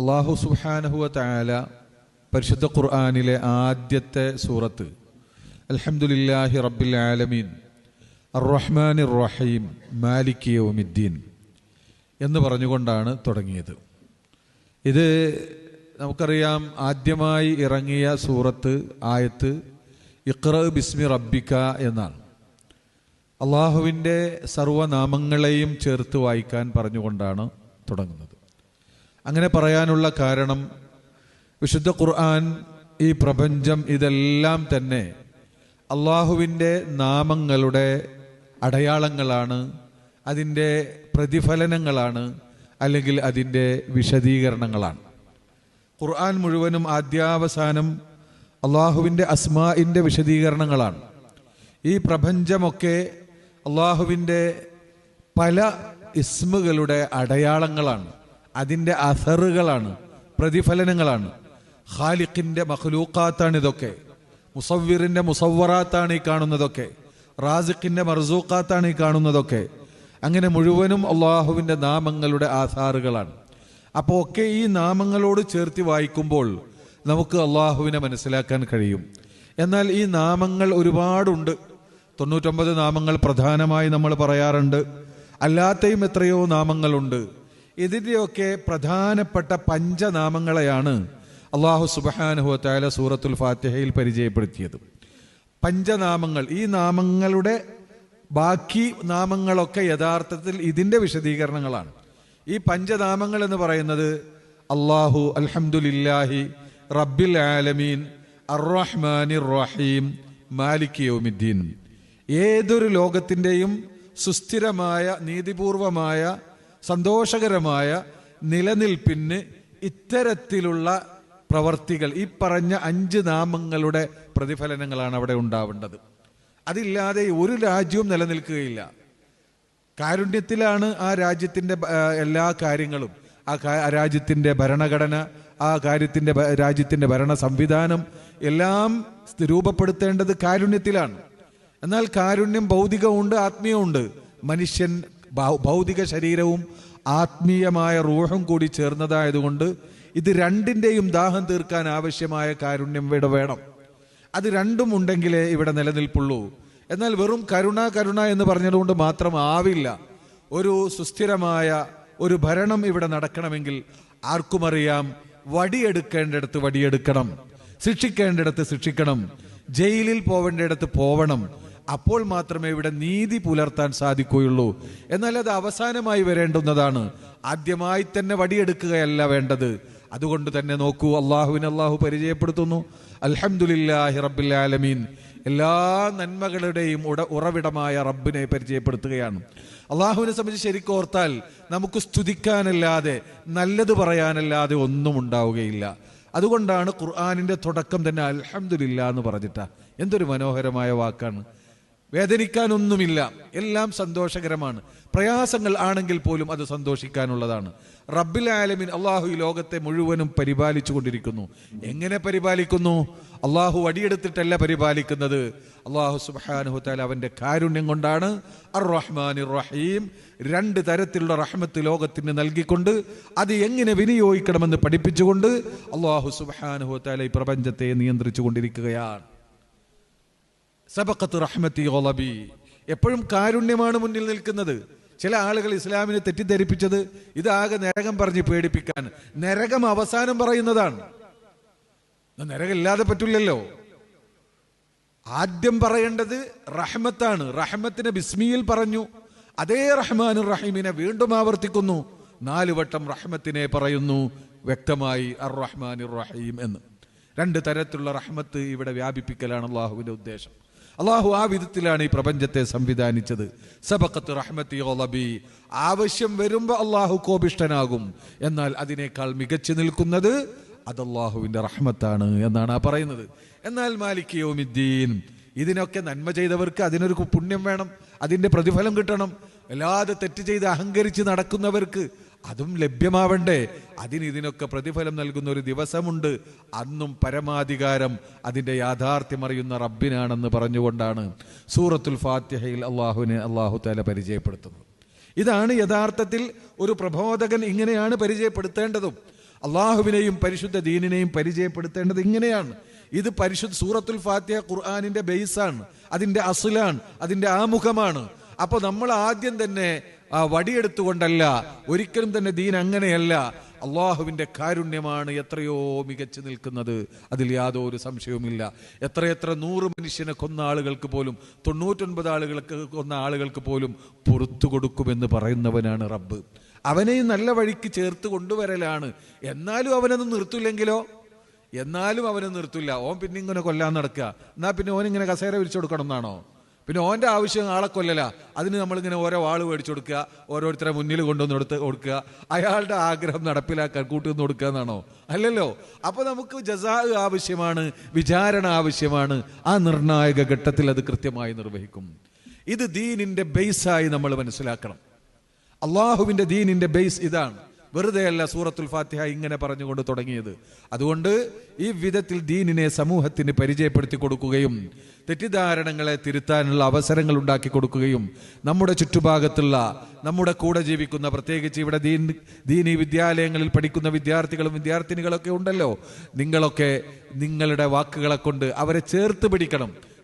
അള്ളാഹു സുഹാനഹുവ താല പരിശുദ്ധ ഖുർആാനിലെ ആദ്യത്തെ സൂറത്ത്. അലഹമുല്ലാഹി റബ്ബിൽ ആലമീൻ. അറഹ്മാൻ റഹീം മാലിക് യൗമിദ്ദീൻ. എന്ന് പറഞ്ഞുകൊണ്ടാണ് തുടങ്ങിയത്. ഇത് നമുക്കറിയാം ആദ്യമായി ഇറങ്ങിയ സൂറത്ത് ആയത്ത് ഇഖ്റ ബിസ്മി റബ്ബിക്ക എന്നാണ്. അള്ളാഹുവിന്റെ സർവനാമങ്ങളെയും ചേർത്ത് വായിക്കാൻ പറഞ്ഞുകൊണ്ടാണ് തുടങ്ങുന്നത്. അങ്ങനെ പറയാനുള്ള കാരണം വിശുദ്ധ ഖുർആൻ ഈ പ്രപഞ്ചം ഇതെല്ലാം തന്നെ അള്ളാഹുവിന്റെ നാമങ്ങളുടെ അടയാളങ്ങളാണ് അതിന്റെ പ്രതിഫലനങ്ങളാണ് അല്ലെങ്കിൽ അതിന്റെ വിശദീകരണങ്ങളാണ്. ഖുർആൻ മുഴുവനും ആദ്യാവസാനം അള്ളാഹുവിന്റെ അസ്മാഇന്റെ വിശദീകരണങ്ങളാണ്. ഈ പ്രപഞ്ചമൊക്കെ അള്ളാഹുവിന്റെ പല ഇസ്മുകളുടെ അടയാളങ്ങളാണ്. അതിന്റെ അസറുകളാണ് പ്രതിഫലനങ്ങളാണ്. ഖാലിഖിന്റെ മഖ്ലൂക്കാത്താണ് ഇതൊക്കെ. മുസവ്വിറിന്റെ മുസവ്വറാത്താണ് ഈ കാണുന്നതൊക്കെ. റാസിഖിന്റെ മർസൂഖാത്താണ് ഈ കാണുന്നതൊക്കെ. അങ്ങനെ മുഴുവനും അള്ളാഹുവിന്റെ നാമങ്ങളുടെ ആധാറുകളാണ് അപ്പോൾ ഒക്കെ ഈ നാമങ്ങളോട് ചേർത്തി വായിക്കുമ്പോൾ നമുക്ക് അള്ളാഹുവിനെ മനസ്സിലാക്കാൻ കഴിയും. എന്നാൽ ഈ നാമങ്ങൾ ഒരുപാടുണ്ട്. തൊണ്ണൂറ്റൊമ്പത് നാമങ്ങൾ പ്രധാനമായി നമ്മൾ പറയാറുണ്ട്. അല്ലാത്തയും എത്രയോ നാമങ്ങളുണ്ട്. ഇതിന്റെയൊക്കെ പ്രധാനപ്പെട്ട പഞ്ചനാമങ്ങളെയാണ് അള്ളാഹു സുബഹാനുഹത്തായ സൂറത്തുൽ ഫാത്തിഹയിൽ പരിചയപ്പെടുത്തിയത്. പഞ്ചനാമങ്ങൾ ഈ നാമങ്ങളുടെ ബാക്കി നാമങ്ങളൊക്കെ യഥാർത്ഥത്തിൽ ഇതിന്റെ വിശദീകരണങ്ങളാണ്. ഈ പഞ്ചനാമങ്ങൾ എന്ന് പറയുന്നത് അള്ളാഹു അൽഹംദുലില്ലാഹി റബ്ബിൽ ആലമീൻ അറഹ്മാനി റഹീം മാലിക് യോമിദ്ദീൻ. ഏതൊരു ലോകത്തിന്റെയും സുസ്ഥിരമായ നീതിപൂർവമായ സന്തോഷകരമായ നിലനിൽപ്പിന് ഇത്തരത്തിലുള്ള പ്രവർത്തികൾ ഈ പറഞ്ഞ അഞ്ച് നാമങ്ങളുടെ പ്രതിഫലനങ്ങളാണ് അവിടെ ഉണ്ടാവേണ്ടത്. അതില്ലാതെ ഒരു രാജ്യവും നിലനിൽക്കുകയില്ല. കാരുണ്യത്തിലാണ് ആ രാജ്യത്തിന്റെ എല്ലാ കാര്യങ്ങളും. ആ രാജ്യത്തിന്റെ ഭരണഘടന ആ കാര്യത്തിന്റെ രാജ്യത്തിന്റെ ഭരണ സംവിധാനം എല്ലാം രൂപപ്പെടുത്തേണ്ടത് കാരുണ്യത്തിലാണ്. എന്നാൽ കാരുണ്യം ഭൗതികമുണ്ട് ആത്മീയമുണ്ട്. മനുഷ്യൻ ഭൗതിക ശരീരവും ആത്മീയമായ റൂഹും കൂടി ചേർന്നതായതുകൊണ്ട് ഇത് രണ്ടിന്റെയും ദാഹം തീർക്കാൻ ആവശ്യമായ കാരുണ്യം ഇവിടെ വേണം. അത് രണ്ടും ഉണ്ടെങ്കിലേ ഇവിടെ നിലനിൽപ്പുള്ളൂ. എന്നാൽ വെറും കരുണ കരുണ എന്ന് പറഞ്ഞതുകൊണ്ട് മാത്രം ആവില്ല. ഒരു സുസ്ഥിരമായ ഒരു ഭരണം ഇവിടെ നടക്കണമെങ്കിൽ ആർക്കുമറിയാം വടിയെടുക്കേണ്ടിടത്ത് വടിയെടുക്കണം ശിക്ഷിക്കേണ്ടിടത്ത് ശിക്ഷിക്കണം ജയിലിൽ പോവേണ്ടിടത്ത് പോവണം അപ്പോൾ മാത്രമേ ഇവിടെ നീതി പുലർത്താൻ സാധിക്കുകയുള്ളൂ. എന്നാൽ അത് അവസാനമായി വരേണ്ടുന്നതാണ്. ആദ്യമായി തന്നെ വടിയെടുക്കുകയല്ല വേണ്ടത്. അതുകൊണ്ട് തന്നെ നോക്കൂ അള്ളാഹുവിനെ അള്ളാഹു പരിചയപ്പെടുത്തുന്നു. അൽഹംദുലില്ലാഹി റബ്ബിൽ ആലമീൻ. എല്ലാ നന്മകളുടെയും ഉട ഉറവിടമായ റബ്ബിനെ പരിചയപ്പെടുത്തുകയാണ്. അള്ളാഹുവിനെ സംബന്ധിച്ച് ശരിക്കോർത്താൽ നമുക്ക് സ്തുതിക്കാനല്ലാതെ നല്ലത് പറയാനല്ലാതെ ഒന്നും ഉണ്ടാവുകയില്ല. അതുകൊണ്ടാണ് ഖുർആാനിന്റെ തുടക്കം തന്നെ അലഹമുല്ല എന്ന് പറഞ്ഞിട്ടാ. എന്തൊരു മനോഹരമായ വാക്കാണ്. വേദനിക്കാനൊന്നുമില്ല. എല്ലാം സന്തോഷകരമാണ്. പ്രയാസങ്ങൾ ആണെങ്കിൽ പോലും അത് സന്തോഷിക്കാനുള്ളതാണ്. റബ്ബിൽ ആലമിൻ അള്ളാഹു ഈ ലോകത്തെ മുഴുവനും പരിപാലിച്ചു കൊണ്ടിരിക്കുന്നു. എങ്ങനെ പരിപാലിക്കുന്നു? അള്ളാഹു അടിയെടുത്തിട്ടല്ല പരിപാലിക്കുന്നത്. അള്ളാഹു സുബാനുഹുത്താൽ അവന്റെ കാരുണ്യം കൊണ്ടാണ്. അർ റഹ്മാൻ റഹീം രണ്ട് തരത്തിലുള്ള റഹ്മത്ത് ലോകത്തിന് നൽകിക്കൊണ്ട് അത് എങ്ങനെ വിനിയോഗിക്കണമെന്ന് പഠിപ്പിച്ചുകൊണ്ട് അള്ളാഹു സുബാനുഹുത്താല ഈ പ്രപഞ്ചത്തെ നിയന്ത്രിച്ചു കൊണ്ടിരിക്കുകയാണ്. സബക്കത്ത് റഹ്മത്തി ഗളബി. എപ്പോഴും കാരുണ്യമാണ് മുന്നിൽ നിൽക്കുന്നത്. ചില ആളുകൾ ഇസ്ലാമിനെ തെറ്റിദ്ധരിപ്പിച്ചത് ഇതാകെ നരകം പറഞ്ഞ് പേടിപ്പിക്കാൻ നരകം അവസാനം പറയുന്നതാണ്. നരകം ഇല്ലാതെ പറ്റില്ലല്ലോ. ആദ്യം പറയേണ്ടത് റഹ്മത്താണ്. റഹ്മത്തിനെ ബിസ്മിയിൽ പറഞ്ഞു. അതേ റഹ്മാൻ റഹീമിനെ വീണ്ടും ആവർത്തിക്കുന്നു. നാല് വട്ടം റഹ്മത്തിനെ പറയുന്നു. വ്യക്തമായി അർ റഹ്മാൻ റഹീം എന്ന്. രണ്ട് തരത്തിലുള്ള റഹ്മത്ത് ഇവിടെ വ്യാപിപ്പിക്കലാണ് അള്ളാഹുവിന്റെ ഉദ്ദേശം. അള്ളാഹു ആ വിധത്തിലാണ് ഈ പ്രപഞ്ചത്തെ സംവിധാനിച്ചത്. സബക്കത്ത് റഹ്മത്തി ഓലബി ആവശ്യം വരുമ്പോൾ അള്ളാഹു കോപിഷ്ടനാകും എന്നാൽ അതിനേക്കാൾ മികച്ചു നിൽക്കുന്നത് അത് അള്ളാഹുവിന്റെ റഹ്മത്താണ് എന്നാണ് ആ പറയുന്നത്. എന്നാൽ മാലിക് യൗമിദ്ദീൻ ഇതിനൊക്കെ നന്മ ചെയ്തവർക്ക് അതിനൊരു പുണ്യം വേണം അതിന്റെ പ്രതിഫലം കിട്ടണം. അല്ലാതെ തെറ്റ് ചെയ്ത് അഹങ്കരിച്ച് നടക്കുന്നവർക്ക് അതും ലഭ്യമാവണ്ടേ? അതിന് ഇതിനൊക്കെ പ്രതിഫലം നൽകുന്ന ഒരു ദിവസമുണ്ട്. അന്നും പരമാധികാരം അതിന്റെ യാഥാർത്ഥ്യം അറിയുന്ന റബ്ബിനാണെന്ന് പറഞ്ഞുകൊണ്ടാണ് സൂറത്തുൽ ഫാത്തിഹയിൽ അള്ളാഹുവിനെ അള്ളാഹു താല പരിചയപ്പെടുത്തുന്നത്. ഇതാണ് യഥാർത്ഥത്തിൽ ഒരു പ്രബോധകൻ ഇങ്ങനെയാണ് പരിചയപ്പെടുത്തേണ്ടതും. അള്ളാഹുവിനെയും പരിശുദ്ധ ദീനിനെയും പരിചയപ്പെടുത്തേണ്ടത് ഇങ്ങനെയാണ്. ഇത് പരിശുദ്ധ സൂറത്തുൽ ഫാത്തിഹ ഖുർആാനിന്റെ ബേസാണ് അതിന്റെ അസുലാണ് അതിന്റെ ആമുഖമാണ്. അപ്പോൾ നമ്മൾ ആദ്യം തന്നെ ആ വടിയെടുത്തുകൊണ്ടല്ല ഒരിക്കലും തന്നെ ദീൻ അങ്ങനെയല്ല. അള്ളാഹുവിന്റെ കാരുണ്യമാണ് എത്രയോ മികച്ചു നിൽക്കുന്നത്. അതിൽ യാതൊരു സംശയവുമില്ല. എത്രയെത്ര നൂറ് മനുഷ്യനെ കൊന്ന ആളുകൾക്ക് പോലും തൊണ്ണൂറ്റൊൻപത് ആളുകൾക്ക് കൊന്ന ആളുകൾക്ക് പോലും പുറത്തു കൊടുക്കുമെന്ന് പറയുന്നവനാണ് റബ്ബ്. അവനെ നല്ല വഴിക്ക് ചേർത്ത് കൊണ്ടുവരലാണ്. എന്നാലും അവനത് നിർത്തില്ലെങ്കിലോ? എന്നാലും അവനെ നിർത്തില്ല. ഓൻ പിന്നെ ഇങ്ങനെ കൊല്ലാൻ നടക്കുക. എന്നാ പിന്നെ ഓൻ ഇങ്ങനെ കസേര വിരിച്ചു കൊടുക്കണം എന്നാണോ? പിന്നെ ഓന്റെ ആവശ്യം ആളെ കൊല്ലല. അതിന് നമ്മളിങ്ങനെ ഓരോ വാൾ മേടിച്ചു കൊടുക്കുക ഓരോരുത്തരെ മുന്നിൽ കൊണ്ടുവന്ന് എടുത്ത് കൊടുക്കുക. അയാളുടെ ആഗ്രഹം നടപ്പിലാക്കാൻ കൂട്ടുനിന്ന് കൊടുക്കുക എന്നാണോ? അല്ലല്ലോ. അപ്പോൾ നമുക്ക് ജസാ ആവശ്യമാണ് വിചാരണ ആവശ്യമാണ്. ആ നിർണായക ഘട്ടത്തിൽ അത് കൃത്യമായി നിർവഹിക്കും. ഇത് ദീനിന്റെ ബേസായി നമ്മൾ മനസ്സിലാക്കണം. അള്ളാഹുവിന്റെ ദീനിന്റെ ബേസ് ഇതാണ്. വെറുതെയല്ല സൂറത്തുൽ ഫാത്തിഹ ഇങ്ങനെ പറഞ്ഞുകൊണ്ട് തുടങ്ങിയത്. അതുകൊണ്ട് ഈ വിധത്തിൽ ദീനിനെ സമൂഹത്തിന് പരിചയപ്പെടുത്തി കൊടുക്കുകയും തെറ്റിദ്ധാരണങ്ങളെ തിരുത്താനുള്ള അവസരങ്ങൾ ഉണ്ടാക്കി കൊടുക്കുകയും നമ്മുടെ ചുറ്റുഭാഗത്തുള്ള നമ്മുടെ കൂടെ ജീവിക്കുന്ന പ്രത്യേകിച്ച് ഇവിടെ ദീൻ ദീനി വിദ്യാലയങ്ങളിൽ പഠിക്കുന്ന വിദ്യാർത്ഥികളും വിദ്യാർത്ഥിനികളൊക്കെ ഉണ്ടല്ലോ. നിങ്ങളൊക്കെ നിങ്ങളുടെ വാക്കുകളെ കൊണ്ട് അവരെ ചേർത്ത് പിടിക്കണം.